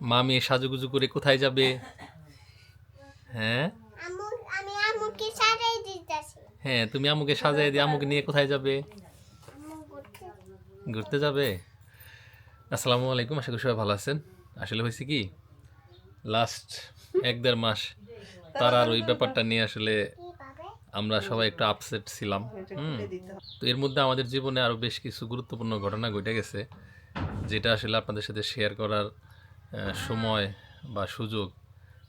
মামি সাজুগুজু করে কোথায় যাবে? হ্যাঁ? হ্যাঁ তুমি আমুকে সাজাই দিয়ে আমুকে নিয়ে কোথায় যাবে? ঘুরতে যাবে? আসসালামু আলাইকুম আশা করি সবাই ভালো আছেন। আসলে হয়েছে কি লাস্ট এক দেড় মাস তার আর ওই ব্যাপারটা নিয়ে আসলে আমরা সবাই একটু আপসেট ছিলাম। হুম তো এর মধ্যে আমাদের জীবনে আরও বেশ কিছু গুরুত্বপূর্ণ ঘটনা ঘটে গেছে যেটা আসলে আপনাদের সাথে শেয়ার করার সময় বা সুযোগ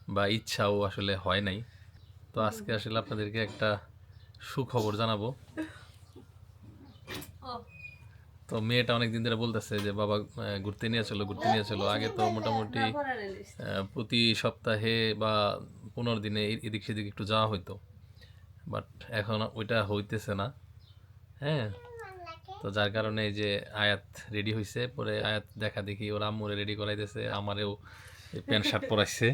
বা ইচ্ছাও আসলে হয় নাই। তো আজকে আসলে আপনাদেরকে একটা সুখবর জানাব। তো মেয়েটা অনেক দিন ধরে বলতেছে যে, বাবা ঘুরতে নিয়ে চলো, ঘুরতে নিয়ে চলো। আগে তো মোটামুটি প্রতি সপ্তাহে বা পনেরো দিনে এদিক সেদিক একটু যাওয়া হইতো। বাট এখন ওইটা হইতেছে না। হ্যাঁ? তো যার কারণে এই যে আয়াত রেডি হয়েছে পরে আয়াত দেখা দেখি ওর আম্মুরে রেডি করাইতেছে, আমারেও প্যান্ট শার্ট পরাইছে।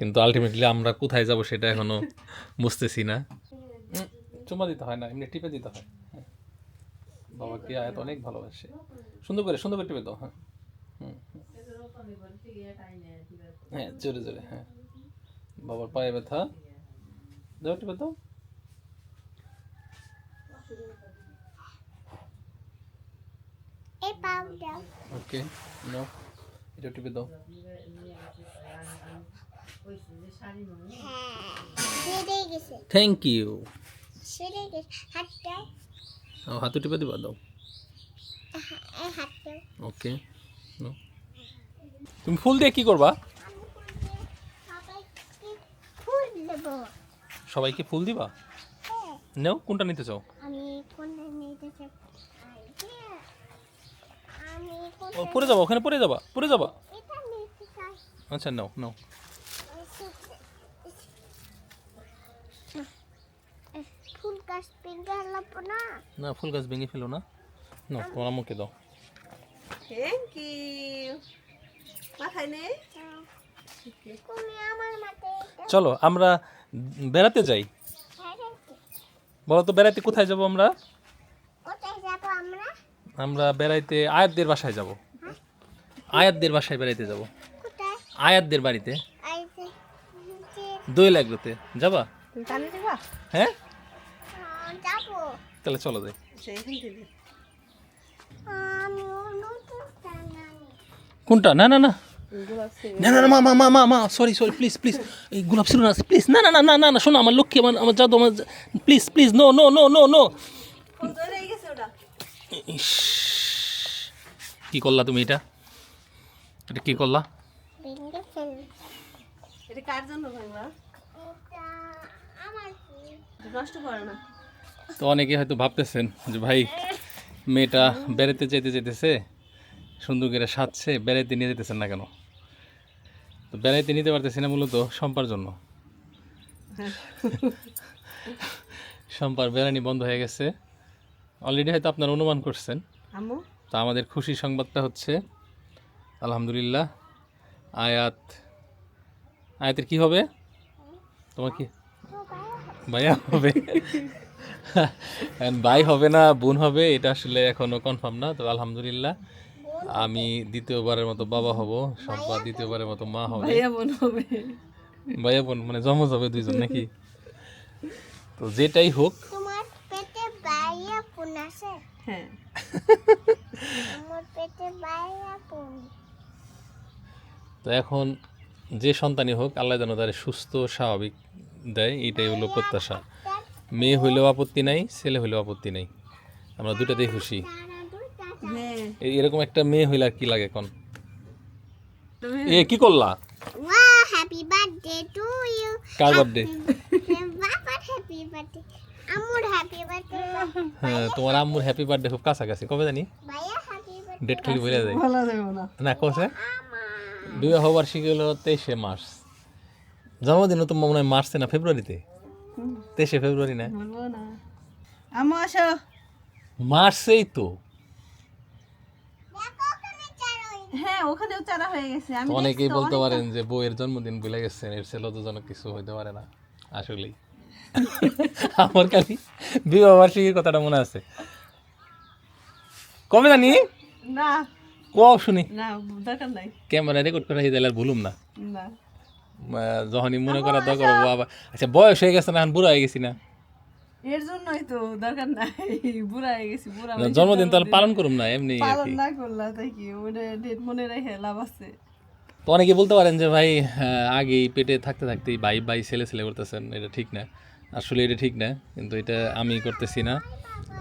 কিন্তু আলটিমেটলি আমরা কোথায় যাব সেটা এখনও বুঝতেছি না। চুমা দিতে হয় না, এমনি টিপে দিতে হয়। বাবাকে আয়াত অনেক ভালোবাসে। সুন্দর করে সুন্দর করে টিপে দাও হ্যাঁ। হ্যাঁ জোরে জোরে হ্যাঁ। বাবার পায়ে ব্যথা। দাও টিপে দাও এই পাউডার ওকে নাও এটা টিপে দাও। থ্যাংক ইউ হাতু টিপে দিবা দাও। ওকে তুমি ফুল দিয়ে কি করবা? সবাইকে ফুল দেবো। সবাইকে ফুল দিবা? হ্যাঁ। নাও কোনটা নিতে চাও আমি কোনটা নিতে চাই আমি ও পরে যাবা ওখানে পরে যাবা পরে যাবা। আচ্ছা নাও নাও। ফুল গাছ লাগবো না না ফুল গাছ ভেঙে ফেলো না। নাও তোমার আম্মুকে দাও। থ্যাংক ইউ মাথায় নেই? চলো আমরা বেড়াতে যাই। বলো তো বেড়াতে কোথায় যাব আমরা? কোথায় যাব আমরা? আমরা বেড়াইতে আয়াতদের বাসায় যাব। আয়াতদের বাসায় বেড়াইতে যাব। আয়াতদের বাড়িতে? দই লাগলোতে যাবা? হ্যাঁ? তাহলে চলো যাই। কোনটা? না না না। না না মা মা মা মা মা সরি সরি প্লিজ প্লিজ এই গোলাপ ছিল প্লিজ না না না না না না শোনো, আমার লক্ষ্মী, আমার আমার জাদু আমার please please no no no no no ওটা কি করলা তুমি এটা? এটা কি করলা? এটা কার জন্য ভাঙলা? এটা আমার কি নষ্ট করে না। তো অনেকে হয়তো ভাবতেছেন যে ভাই মেয়েটা বেড়াতে যেতে যেতেছে সুন্দর করে সাজছে বেড়াইতে নিয়ে যেতেছেন না কেন? তো বেড়াইতে নিতে পারতেছি না মূলত সম্পার জন্য। সম্পার বেড়ানি বন্ধ হয়ে গেছে। অলরেডি হয়তো আপনারা অনুমান করছেন। আম্মু? তা আমাদের খুশি সংবাদটা হচ্ছে আলহামদুলিল্লাহ আয়াত আয়াতের কি হবে? তোমার কি? ভাইয়া হবে। ভাই হবে না বোন হবে এটা আসলে এখনও কনফার্ম না তো আলহামদুলিল্লাহ আমি দ্বিতীয়বারের মতো বাবা হব সম্পা দ্বিতীয়বারের মতো মা হবে। ভাইয়া বোন হবে। ভাইয়া বোন মানে জমজ হবে দুইজন নাকি? তো যেটাই হোক হ্যাঁ। আমার পেটে তো এখন যে সন্তানই হোক আল্লাহ যেন তার সুস্থ স্বাভাবিক দেয় এইটাই হলো প্রত্যাশা। মেয়ে হইলেও আপত্তি নাই ছেলে হইলেও আপত্তি নাই। আমরা দুটাতেই খুশি। হ্যাঁ। এই এরকম একটা মেয়ে হইলে আর কি লাগে এখন? এ কি করলা? ওয়া হ্যাপি বার্থডে টু ইউ কার বার্থডে বাবার হ্যাপি বার্থডে হ্যাঁ তোমার আম্মুর হ্যাপি বার্থডে খুব কাছাকাছি। কবে জানি? ভাইয়া হ্যাপি বার্থডে ডেট খালি বলে যায় না। না কোসে বিবাহ বার্ষিকী হলো তেইশে মার্চ। জন্মদিন তো মনে হয় মার্চে না ফেব্রুয়ারিতে? তেইশে ফেব্রুয়ারি না? আম্মু আসো। মার্চেই তো। হ্যাঁ ওখানেও চারা হয়ে গেছে। অনেকেই বলতে পারেন যে বউয়ের জন্মদিন ভুলে গেছেন এর ছেলে তো যেন কিছু হইতে পারে না আসলেই। আমার খালি বিবাহ বার্ষিকীর কথাটা মনে আছে। কবে জানি? না। শুনি। না দরকার নাই। ক্যামেরা রেকর্ড করে আর ভুলুম না। না। যখনই মনে করা দরকার আচ্ছা বয়স হয়ে গেছে না এখন বুড়া হয়ে গেছি না? এর জন্যই তো দরকার নাই বুড়া হয়ে গেছি বুড়া জন্মদিন তাহলে পালন করুম না এমনি পালন না করলা তাই কি ওটা ডেট মনে রেখে লাভ আছে। তো অনেকে বলতে পারেন যে ভাই আহ, আগেই পেটে থাকতে থাকতেই ভাই ভাই ছেলে ছেলে করতেছেন এটা ঠিক না। আসলে এটা ঠিক না কিন্তু এটা আমি করতেছি না।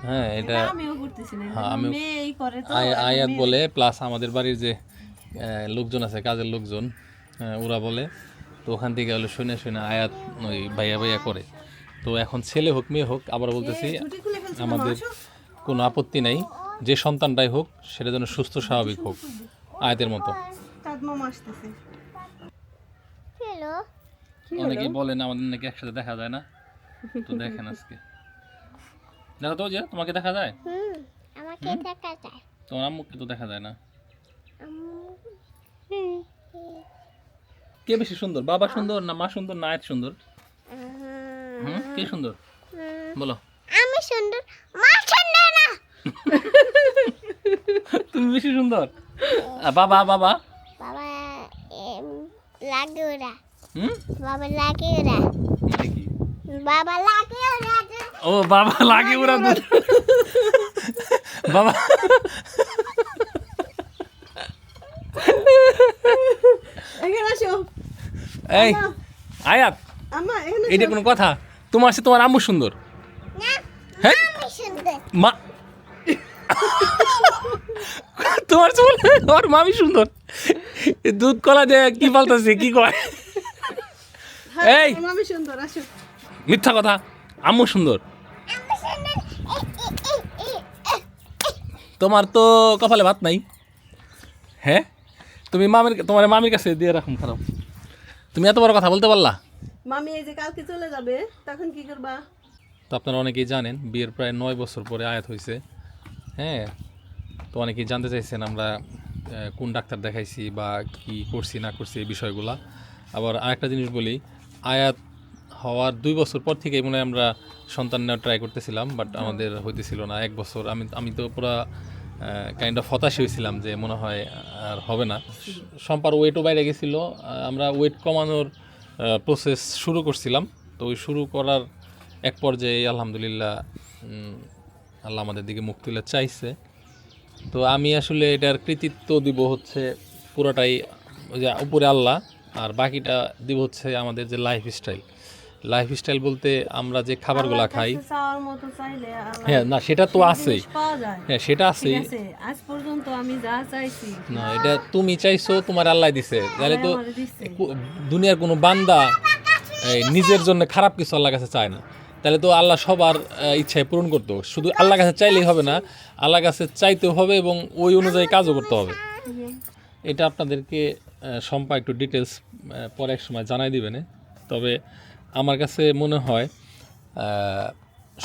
হ্যাঁ এটা এটা আমিও করতেছি না হ্যাঁ, আয়- আয়াত বলে প্লাস আমাদের বাড়ির যে লোকজন আছে কাজের লোকজন আহ, ওরা বলে তো ওখান থেকে হলো শুনে শুনে আয়াত ওই ভাইয়া ভাইয়া করে। তো এখন ছেলে হোক মেয়ে হোক আবার বলতেছি আমাদের কোনো আপত্তি নাই যে সন্তানটাই হোক সেটা যেন সুস্থ স্বাভাবিক হোক আয়াতের মতো। তার মামা আসতেছে। হ্যালো। অনেকেই বলেন আমাদের নাকি একসাথে দেখা যায় না। তো দেখেন আজকে। দেখো তো যে তোমাকে দেখা যায়? হুম আমাকে দেখা যায়। তোমার আম্মুকে তো দেখা যায় না। কে বেশি সুন্দর বাবা সুন্দর না মা সুন্দর না সুন্দর? হুম, হুম কে সুন্দর? বলো। আমি সুন্দর মা সুন্দর না। তুমি বেশি সুন্দর? বাবা বাবা। বাবা এম, লাগে ওরা হুম? বাবা লাগে ওরা বাবা লাগে ওরা ও বাবা লাগে ওরা বাবা। এখানে আসো। এই আয়াত এটা কোনো কথা? তোমার সে তোমার আম্মু সুন্দর। না হ্যাঁ আমি সুন্দর। মা। তোমার চুল ওর মামি সুন্দর। দুধ কলা দিয়ে কি বলতেছে কি কয়? এই! সুন্দর আসো। মিথ্যা কথা আম্মু সুন্দর। তোমার তো কপালে ভাত নাই। হ্যাঁ? তুমি মামির তোমার মামির কাছে দিয়ে রাখুন খারাপ। তুমি এত বড় কথা বলতে পারলা? মামি এই যে কালকে চলে যাবে তখন কি করবা? তো আপনারা অনেকেই জানেন বিয়ের প্রায় নয় বছর পরে আয়াত হয়েছে হ্যাঁ? তো অনেকেই জানতে চাইছেন আমরা কোন ডাক্তার দেখাইছি বা কি করছি না করছি এই বিষয়গুলা। আবার আরেকটা জিনিস বলি আয়াত হওয়ার দুই বছর পর থেকেই মনে হয় আমরা সন্তান নেওয়ার ট্রাই করতেছিলাম বাট আমাদের হইতেছিল না। এক বছর আমি আমি তো পুরা কাইন্ড অফ হতাশই হয়েছিলাম যে মনে হয় আর হবে না। সম্পার ওয়েটও বাইরে গেছিল আমরা ওয়েট কমানোর প্রসেস শুরু করছিলাম। তো ওই শুরু করার এক পর্যায়ে আলহামদুলিল্লাহ আল্লাহ আমাদের দিকে মুখ তুলে চাইছে। তো আমি আসলে এটার কৃতিত্ব দিব হচ্ছে পুরোটাই যে উপরে আল্লাহ আর বাকিটা দিব হচ্ছে আমাদের যে লাইফ স্টাইল লাইফ স্টাইল বলতে আমরা যে খাবারগুলো খাই। হ্যাঁ না সেটা তো যায়। হ্যাঁ সেটা আছে আজ পর্যন্ত আমি যা চাইছি। না এটা তুমি চাইছো তোমার আল্লাহ দিছে। তাহলে তো দুনিয়ার কোনো বান্দা নিজের জন্য খারাপ কিছু আল্লাহর কাছে চায় না। তাহলে তো আল্লাহ সবার ইচ্ছায় পূরণ করতো। শুধু আল্লাহ কাছে চাইলেই হবে না আল্লাহ কাছে চাইতেও হবে এবং ওই অনুযায়ী কাজও করতে হবে। এটা আপনাদেরকে সম্পা একটু ডিটেলস পরে এক সময় জানাই দিবেন। তবে আমার কাছে মনে হয়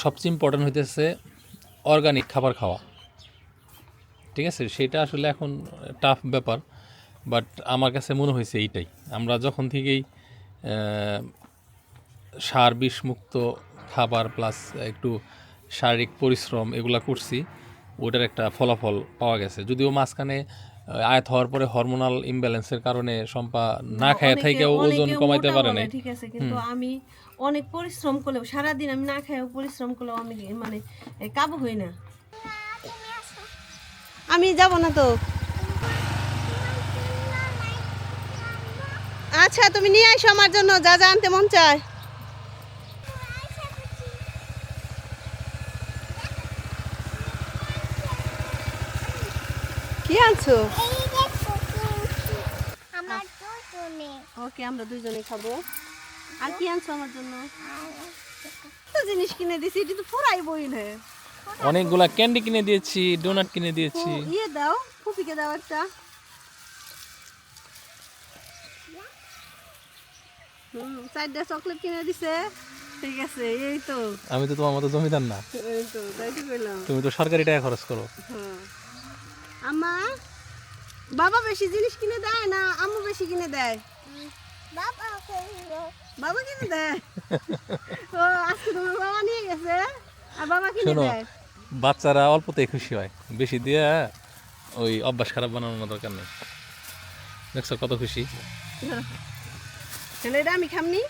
সবচেয়ে ইম্পর্ট্যান্ট হইতেছে অর্গানিক খাবার খাওয়া। ঠিক আছে? সেটা আসলে এখন টাফ ব্যাপার বাট আমার কাছে মনে হয়েছে এইটাই। আমরা যখন থেকেই সার বিষ মুক্ত খাবার প্লাস একটু শারীরিক পরিশ্রম এগুলা করছি ওটার একটা ফলাফল পাওয়া গেছে। যদিও মাঝখানে আয়াত হওয়ার পরে হরমোনাল ইমব্যালেন্সের কারণে সম্পা না খায় অনেকে- থেকেও ওজন কমাইতে পারে নাই। ঠিক আছে কিন্তু আমি অনেক পরিশ্রম করলেও সারাদিন আমি না খাইও পরিশ্রম করলেও আমি মানে কাবু হই না। আমি যাব না তো। আচ্ছা তুমি নিয়ে আসো আমার জন্য যা যা আনতে মন চায়। কি আনছো। আমার দুজনে ওকে আমরা দুইজনে খাব। আর কি আনছো আমার জন্য? জিনিস কিনে দিছি এটি তো পুরাই বই না। অনেকগুলা ক্যান্ডি কিনে দিয়েছি ডোনাট কিনে দিয়েছি। ইয়ে দাও ফুপিকে দাও একটা। হুম চারটা চকলেট কিনে দিছে। ঠিক আছে এই তো। আমি তো তোমার মতো জমিদার না। এই তো তাই তো কইলাম। তুমি তো সরকারি টাকা খরচ করো। হ্যাঁ আমা বাবা বেশি জিনিস কিনে দেয় না আম্মু বেশি কিনে দেয়? বাবা বাবা কিনে দেয়? ও আজকে তোমার বাবা নিয়ে গেছে? আর বাবা কিনে দেয়? বাচ্চারা অল্পতেই খুশি হয়। বেশি দিয়ে ওই অভ্যাস খারাপ বানানোর দরকার নেই। দেখছ কত খুশি? এটা আমি খামনি?